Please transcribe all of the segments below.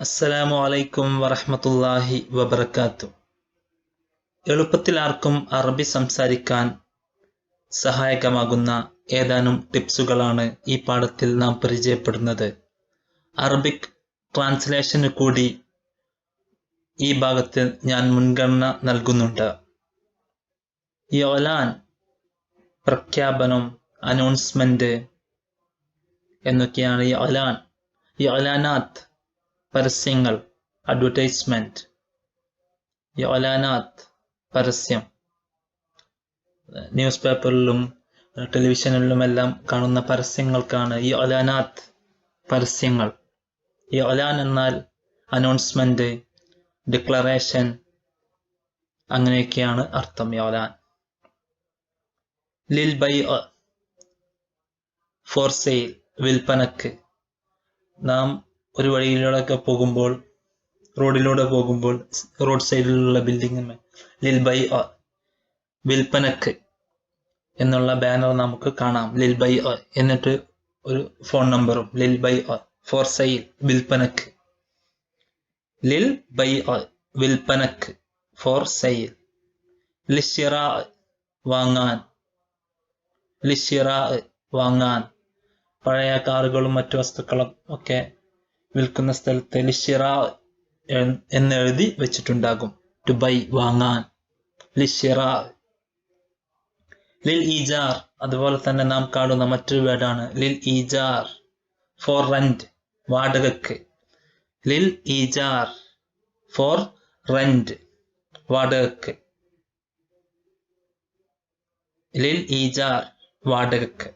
അസ്സലാമു അലൈക്കും വറഹമത്തല്ലാഹി വബർക്കാത്തു എളുപ്പത്തിൽ ആർക്കും അറബി സംസാരിക്കാൻ സഹായകമാകുന്ന ഏതാനും ടിപ്സുകളാണ് ഈ പാഠത്തിൽ നാം പരിചയപ്പെടുന്നത്. അറബിക് ട്രാൻസ്ലേഷന് കൂടി ഈ ഭാഗത്ത് ഞാൻ മുൻഗണന നൽകുന്നുണ്ട്. യോലാൻ പ്രഖ്യാപനം അനൗൺസ്മെന്റ് എന്നൊക്കെയാണ് യോലാൻ. യോലാനാത്ത് പരസ്യങ്ങൾ അഡ്വർടൈസ്മെന്റ് ഒലാനാത്ത് പരസ്യം. ന്യൂസ് പേപ്പറിലും ടെലിവിഷനിലുമെല്ലാം കാണുന്ന പരസ്യങ്ങൾക്കാണ് ഈ ഒലാനാത്ത് പരസ്യങ്ങൾ. ഈ ഒലാൻ എന്നാൽ അനൗൺസ്മെന്റ് ഡിക്ലറേഷൻ അങ്ങനെയൊക്കെയാണ് അർത്ഥം യോലാൻ ലിൽ ബൈ ഫോർ സെയിൽ വിൽപ്പനക്ക്. നാം ഒരു വഴിയിലൂടെയൊക്കെ പോകുമ്പോൾ റോഡിലൂടെ പോകുമ്പോൾ റോഡ് സൈഡിലുള്ള ബിൽഡിംഗ് ലിൽ ബൈ വിൽപ്പനക്ക് എന്നുള്ള ബാനർ നമുക്ക് കാണാം. ലിൽ ബൈ എന്നിട്ട് ഒരു ഫോൺ നമ്പറും ലിൽ ബൈ ഫോർ സെയിൽ വിൽപ്പനക്ക്. ലിൽ ബൈ വിൽപ്പനക്ക് ഫോർ സെയിൽ ലിഷിറ വാങ്ങാൻ ലിഷിറ വാങ്ങാൻ. പഴയ കാറുകളും മറ്റു വസ്തുക്കളും ഒക്കെ വിൽക്കുന്ന സ്ഥലത്ത് ലിഷിറ എന്നെഴുതി വെച്ചിട്ടുണ്ടാകും. ടു ബൈ വാങ്ങാൻ. ലിഷിറ ലിൽ ഈജാർ. അതുപോലെ തന്നെ നാം കാണുന്ന മറ്റൊരു വേർഡാണ് ലിൽ ഈജാർ. Four rent. വാടകക്ക് ലിൽ ഈജാർ. Four rent. വാടകക്ക് ലിൽ ഈജാർ. വാടകക്ക്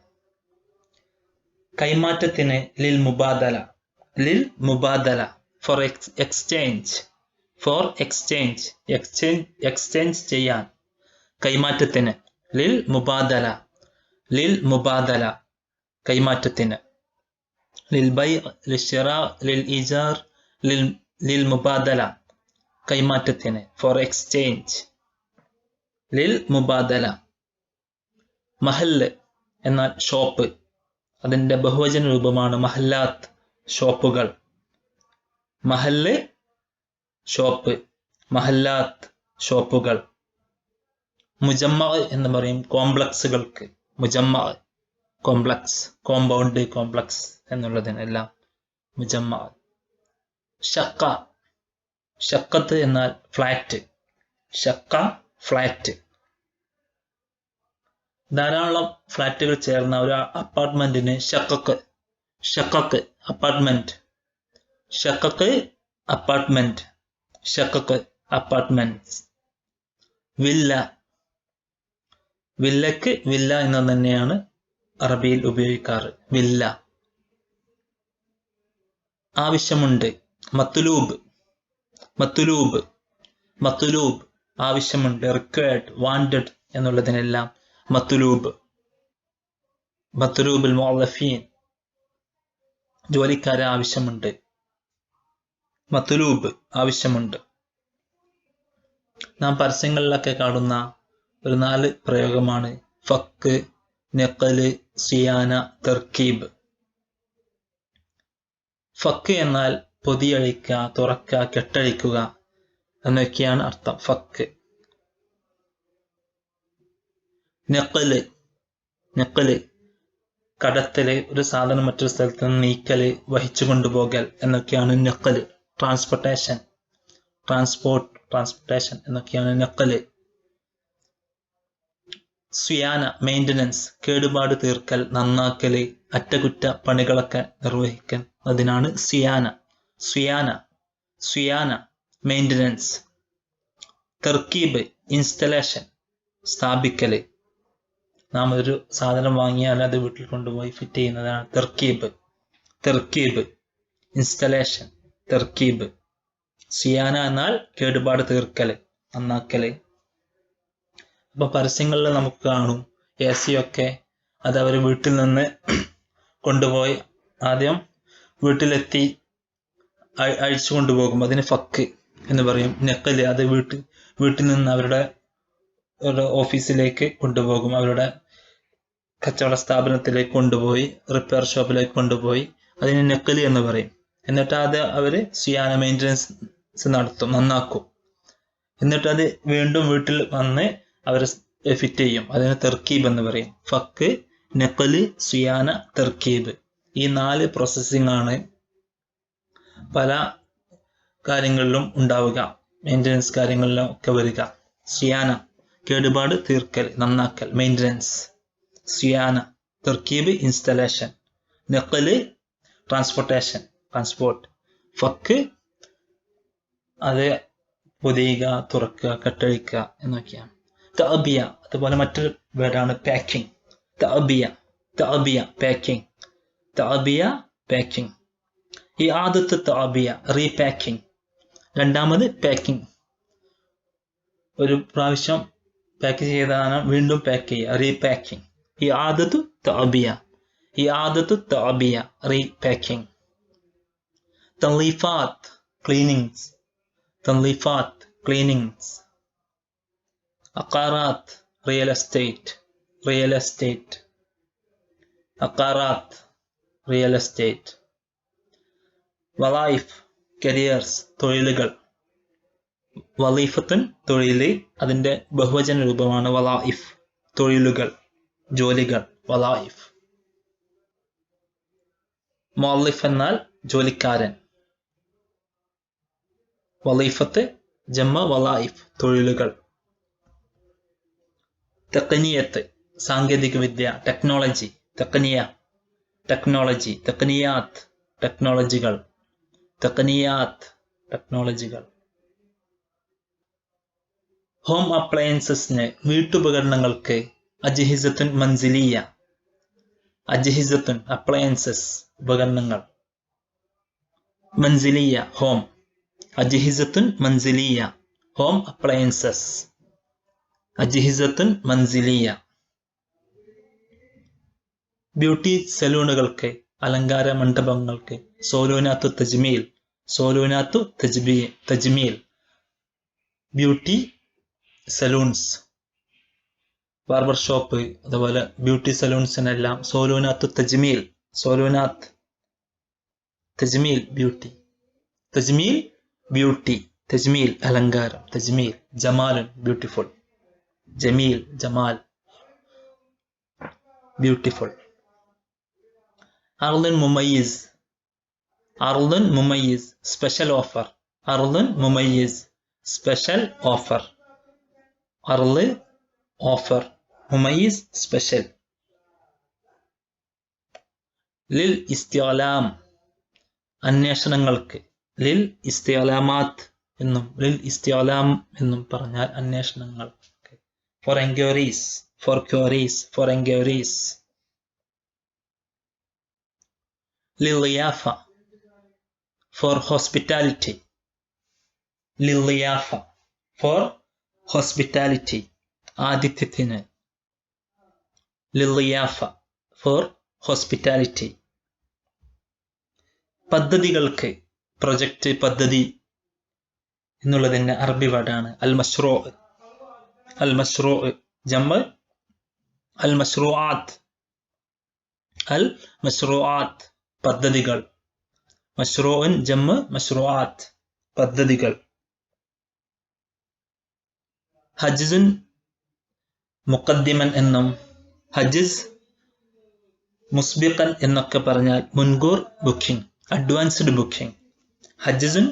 കൈമാറ്റത്തിന് ലിൽ മുബാദല. ലിൽ Mubadala for exchange for exchange exchange exchange ചെയ്യാൻ. കൈമാറ്റത്തിന് ലിൽ മുബാദല ലിൽ മുബാദല കൈമാറ്റത്തിന്. ലിൽ ബൈ ലിഷിറ ലിൽ ഇജാർ ലിൽ ലിൽ മുബാദല കൈമാറ്റത്തിന് ഫോർ എക്സ്ചേഞ്ച് ലിൽ മുബാദല. മഹല്ല് എന്നാൽ ഷോപ്പ് അതിന്റെ ബഹുവചന രൂപമാണ് മഹല്ലാത്ത്. ഷോപ്പുകൾ. മഹല്ല് ഷോപ്പ്. മഹല്ലാത്ത് ഷോപ്പുകൾ. മുജമ്മ എന്ന് പറയും കോംപ്ലക്സുകൾക്ക്. മുജമ്മ കോംപ്ലക്സ് കോമ്പൗണ്ട് കോംപ്ലക്സ് എന്നുള്ളതിനെല്ലാം മുജമ്മ. ഷക്ക ഷക്കത്ത് എന്നാൽ ഫ്ലാറ്റ്. ഷക്ക ഫ്ലാറ്റ്. ധാരാളം ഫ്ലാറ്റുകൾ ചേർന്ന ഒരു അപ്പാർട്ട്മെന്റിന് ഷക്കക്ക് ഷക്കക്ക് അപ്പാർട്ട്മെന്റ് ഷക്കക്ക് അപ്പാർട്ട്മെന്റ് ഷക്കക്ക് അപ്പാർട്ട്മെന്റ് വില്ല. വില്ലക്ക് വില്ല എന്ന് തന്നെയാണ് അറബിയിൽ ഉപയോഗിക്കാറ്. വില്ല. ആവശ്യമുണ്ട്. മത്തുലൂബ് മത്തുലൂബ് മത്തുലൂബ് ആവശ്യമുണ്ട്. റിക്വയർഡ് വാണ്ടഡ് എന്നുള്ളതിനെല്ലാം മത്തുലൂബ് മത്തുലൂബിൽ മോളഫീൻ ജോലിക്കാരെ ആവശ്യമുണ്ട്. മത്തുലൂബ് ആവശ്യമുണ്ട്. നാം പരസ്യങ്ങളിലൊക്കെ കാണുന്ന ഒരു നാല് പ്രയോഗമാണ്. ഫക്ക് നെക്കൽ സിയാന തെർക്കീബ്. ഫക്ക് എന്നാൽ പൊതിയഴിക്കുക തുറക്കുക കെട്ടഴിക്കുക എന്നൊക്കെയാണ് അർത്ഥം. ഫക്ക്. നെക്കൽ നെക്കൽ കടത്തൽ ഒരു സാധനം മറ്റൊരു സ്ഥലത്ത് നിന്ന് നീക്കൽ വഹിച്ചു കൊണ്ടുപോകൽ എന്നൊക്കെയാണ് നെക്കൽ ട്രാൻസ്പോർട്ടേഷൻ ട്രാൻസ്പോർട്ട് ട്രാൻസ്പോർട്ടേഷൻ എന്നൊക്കെയാണ് നെക്കൽ സ്വിയാന മെയിന്റനൻസ് കേടുപാട് തീർക്കൽ നന്നാക്കൽ അറ്റകുറ്റ പണികളൊക്കെ നിർവഹിക്കൽ. അതിനാണ് സിയാന. സ്വിയാന സ്വിയാന മെയിന്റനൻസ് തെർക്കീബ് ഇൻസ്റ്റലേഷൻ സ്ഥാപിക്കൽ. നാം ഒരു സാധനം വാങ്ങിയാൽ അത് വീട്ടിൽ കൊണ്ടുപോയി ഫിറ്റ് ചെയ്യുന്നതാണ് തെർക്കീബ്. തെർക്കീബ്. ഇൻസ്റ്റലേഷൻ തെർക്കീബ്. സിയാന എന്നാൽ കേടുപാട് തീർക്കൽ നന്നാക്കൽ. അപ്പൊ പരസ്യങ്ങളിൽ നമുക്ക് കാണും എ സി ഒക്കെ അത് അവർ വീട്ടിൽ നിന്ന് കൊണ്ടുപോയി ആദ്യം വീട്ടിലെത്തി അഴിച്ചു കൊണ്ടുപോകും. അതിന് ഫക്ക് എന്ന് പറയും. നെക്കൽ അത് വീട്ടിൽ വീട്ടിൽ നിന്ന് അവരുടെ ഓഫീസിലേക്ക് കൊണ്ടുപോകും. അവരുടെ കച്ചവട സ്ഥാപനത്തിലേക്ക് കൊണ്ടുപോയി റിപ്പയർ ഷോപ്പിലേക്ക് കൊണ്ടുപോയി അതിന് നക്കലി എന്ന് പറയും. എന്നിട്ട് അത് അവർ സിയാന മെയിന്റനൻസ് നടത്തും നന്നാക്കും. എന്നിട്ട് അത് വീണ്ടും വീട്ടിൽ വന്ന് അവർ ഫിറ്റ് ചെയ്യും. അതിന് തെർക്കീബ് എന്ന് പറയും. ഫക്ക് നക്കൽ സിയാന തെർക്കീബ് ഈ നാല് പ്രോസസ്സിംഗ് ആണ് പല കാര്യങ്ങളിലും ഉണ്ടാവുക. മെയിന്റനൻസ് കാര്യങ്ങളിലും ഒക്കെ വരിക. സിയാന കേടുപാട് തീർക്കൽ നന്നാക്കൽ മെയിന്റനൻസ് സിയാന തുർക്കീബ് ഇൻസ്റ്റലേഷൻ നെക്കൽ ട്രാൻസ്പോർട്ടേഷൻ ട്രാൻസ്പോർട്ട് ഫക്ക് അത് പൊതിയുക തുറക്കുക കെട്ടഴിക്കുക എന്നൊക്കെയാണ്. തബിയ അതുപോലെ മറ്റൊരു വേർഡാണ് പാക്കിംഗ് തബിയ തബിയ പാക്കിംഗ് തബിയ പാക്കിംഗ് ഈ ആദ്യത്തെ തഅബിയ റീപാക്കിംഗ് രണ്ടാമത് പാക്കിംഗ് ഒരു പ്രാവശ്യം പാക്ക് ചെയ്താണ് വീണ്ടും പാക്ക് ചെയ്യുക റീപാക്കിംഗ് ഈ ആദത്തു തബിയ ഈ ആദത്തു തബിയ റീ പാക്കിംഗ് തൻലീഫാത്ത് ക്ലീനിങ്സ് തൻലീഫാത്ത് ക്ലീനിങ്സ്. അക്കാറാത്ത് റിയൽ എസ്റ്റേറ്റ് റിയൽ എസ്റ്റേറ്റ്. അക്കാറാത്ത് റിയൽ എസ്റ്റേറ്റ്. വലൈഫ് കരിയേഴ്സ് തൊഴിലുകൾ. വലീഫത്തൻ തൊഴിൽ അതിന്റെ ബഹുവചന രൂപമാണ് വലായിഫ് തൊഴിലുകൾ. ജോലികൾ വലായിഫ്. മോലിഫ് എന്നാൽ ജോലിക്കാരൻ. വലീഫത്ത് ജമ്മ വലായിഫ് തൊഴിലുകൾ. തെക്കനിയത്ത് സാങ്കേതിക വിദ്യ ടെക്നോളജി തെക്കനിയ ടെക്നോളജി തെക്കനിയാത്ത് ടെക്നോളജികൾ. തെക്കനിയാത്ത് ടെക്നോളജികൾ. ഹോം അപ്ലയൻസസിന് വീട്ടുപകരണങ്ങൾക്ക് അജിഹിസത്തുൻ മൻസിലിയ. അജിഹിസത്തുൻ അപ്ലയൻസസ് ഉപകരണങ്ങൾ. മൻസിലിയ ഹോം അജിഹിസത്തുൻ മൻസിലിയ ഹോം അപ്ലയൻസസ് അജിഹിസത്തുൻ മൻസിലിയ. ബ്യൂട്ടി സലൂണുകൾക്ക് അലങ്കാര മണ്ഡപങ്ങൾക്ക് സോലോനാത്തു തജ്മീൽ സോലോനാത്തു തജ്ബി തജ്മീൽ. Beauty salons. ബാർബർ ഷോപ്പ് അതുപോലെ ബ്യൂട്ടി സലൂൺസിനെല്ലാം സോലൂനാത്ത് തജ്മീൽ സോലൂനാത്ത് തജ്മീൽ ബ്യൂട്ടി. തജ്മീൽ ബ്യൂട്ടി തജ്മീൽ അലങ്കാരം തജ്മീൽ ജമാലുൻ ബ്യൂട്ടിഫുൾ. ജമീൽ ജമാൽ ബ്യൂട്ടിഫുൾ. അർലൻ മുമയ്യിസ് അർലൻ മുമയ്യിസ് സ്പെഷ്യൽ ഓഫർ. അർലൻ മുമയ്യിസ് സ്പെഷ്യൽ ഓഫർ. അർൽ ഓഫർ മുമയ്യിസ് സ്പെഷ്യൽ ലിൽ ഇസ്തിയാലാം അന്വേഷണങ്ങൾക്ക് ലിൽ ഇസ്തിയാലാമാത്ത് എന്നും ലിൽ ഇസ്തിയാലാം എന്നും പറഞ്ഞാൽ അന്വേഷണങ്ങൾ for enquiries for queries for enquiries ലിയാഫ for hospitality ലിയാഫ ഫോർ ഹോസ്പിറ്റാലിറ്റി ആതിഥ്യത്തിന് ലിയാഫ ഫോർ ഹോസ്പിറ്റാലിറ്റി പദ്ധതികൾക്ക് പ്രൊജക്റ്റ് പദ്ധതി എന്നുള്ളതിന്റെ അറബി വേർഡാണ്. അൽ മഷ്റോ അൽ മഷ്റോ ജമ്മ അൽ മഷ്റൂആത്ത് അൽ മഷ്റൂആത്ത് പദ്ധതികൾ. മഷ്റൂൻ ജമ്മ് മഷ്റൂആത്ത് പദ്ധതികൾ. ഹജ്ജുൻ മുഖദ്ദിമൻ എന്നും ഹജ്ജസ് മുസ്ബിഖൻ എന്നൊക്കെ പറഞ്ഞാൽ മുൻകൂർ ബുക്കിംഗ് അഡ്വാൻസ്ഡ് ബുക്കിംഗ് ഹജ്ജസുൻ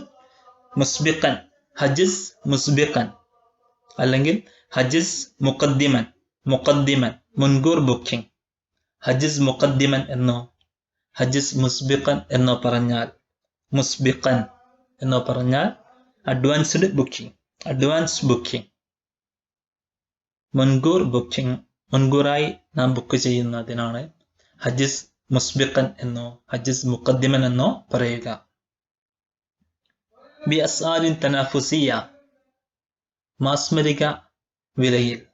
മുസ്ബിഖൻ ഹജ്ജസ് മുസ്ബിഖൻ അല്ലെങ്കിൽ ഹജ്ജസ് മുഖദ്ദിമൻ മുഖദ്ദിമൻ മുൻകൂർ ബുക്കിംഗ് ഹജ്ജസ് മുഖദ്ദിമൻ എന്നോ ഹജ്ജസ് മുസ്ബിഖൻ എന്നോ പറഞ്ഞാൽ മുസ്ബിഖൻ എന്നോ പറഞ്ഞാൽ അഡ്വാൻസ്ഡ് ബുക്കിംഗ് അഡ്വാൻസ് ബുക്കിംഗ് മുൻകൂർ ബുക്കിംഗ് മുൻകൂറായി നാം ബുക്ക് ചെയ്യുന്നതിനാണ് ഹജ്ജിസ് മുസ്ബിഖൻ എന്നോ ഹജ്ജിസ് മുഖദ്ദിമൻ എന്നോ പറയുക. ബി മാസ്മരിക വിലയിൽ.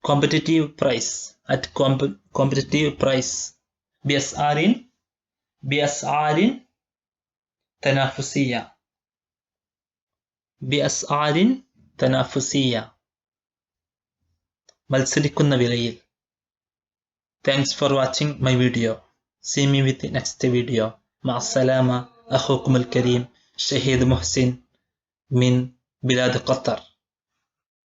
Competitive price at competitive price. B എസ് ആറിൻ ബി എസ് ആറിൻ തനാഫുസിയ. ബി എസ് ആറിൻ തനാഫുസിയ മത്സരിക്കുന്ന വിലയിൽ Thanks for watching my video. See me with the next video. مع السلامة أخوكم الكريم شهيد محسن من بلاد قطر